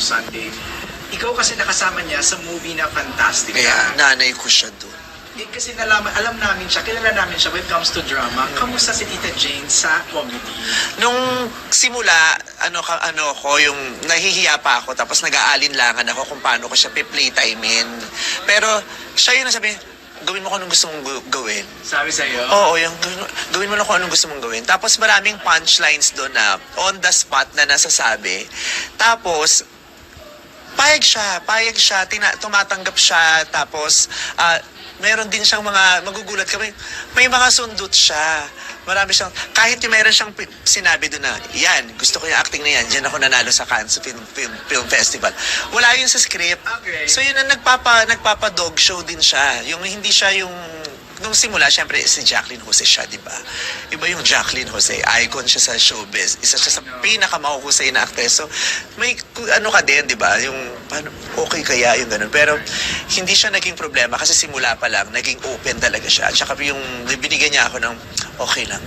Sunday. Ikaw kasi nakasama niya sa movie na Fantastic. Kaya nanay ko siya doon. Eh, kasi nalaman, alam namin siya, kilala namin siya when it comes to drama. Kamusta si Tita Jane sa comedy? Nung simula, ano ka ano ko yung nahihiya pa ako tapos nag-aalinlangan ako kung paano ko siya pe-playtimein. Pero siya yung nasabi, gawin mo kung anong gusto mong gu- gawin. Sabi sa'yo? Oo, yung gawin gawin mo lang kung anong gusto mong gawin. Tapos maraming punchlines doon na on the spot na nasasabi. Tapos, payag siya, payag siya, tina, tumatanggap siya, tapos, ah, meron din siyang mga, magugulat kami, may mga sundot siya. Marami siyang, kahit yung meron siyang sinabi doon na, yan, gusto ko yung acting na yan, dyan ako nanalo sa Cannes Film, Film, Film Festival. Wala yun sa script. Okay. So yun ang nagpapa, nagpapa-dog show din siya. Yung hindi siya yung nung simula, syempre, si Jacqueline Jose siya, di ba? Iba yung Jacqueline Jose. Icon siya sa showbiz. Isa siya sa pinakamahuhusay na actress. So, may ano ka din, di ba? Yung, paano, okay kaya yung ganun. Pero, hindi siya naging problema kasi simula pa lang, naging open talaga siya. At saka yung binigyan niya ako ng, okay lang,